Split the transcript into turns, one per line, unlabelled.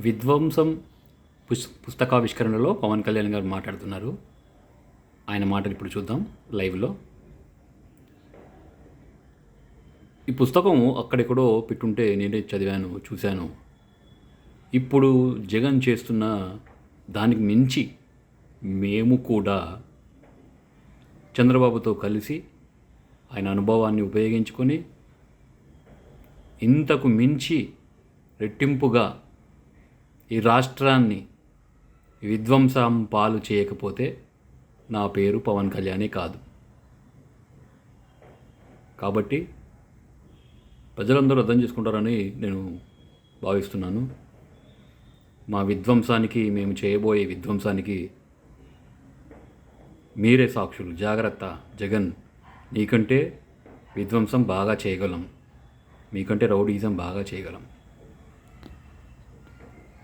విధ్వంసం పుస్ పుస్తకావిష్కరణలో పవన్ కళ్యాణ్ గారు మాట్లాడుతున్నారు. ఆయన మాటలు ఇప్పుడు చూద్దాం లైవ్లో. ఈ పుస్తకం అక్కడెక్కడో పెట్టుంటే నేనే చదివాను చూశాను. ఇప్పుడు జగన్ చేస్తున్న దానికి మించి మేము కూడా చంద్రబాబుతో కలిసి ఆయన అనుభవాన్ని ఉపయోగించుకొని ఇంతకు మించి రెట్టింపుగా ఈ రాష్ట్రాన్ని విధ్వంసం పాలు చేయకపోతే నా పేరు పవన్ కళ్యాణే కాదు. కాబట్టి ప్రజలందరూ అర్థం చేసుకుంటారని నేను భావిస్తున్నాను. మా విధ్వంసానికి మేము చేయబోయే విధ్వంసానికి మీరే సాక్షులు. జాగ్రత్త జగన్. నీకంటే విధ్వంసం బాగా చేయగలం. మీకంటే రౌడీజం బాగా చేయగలం.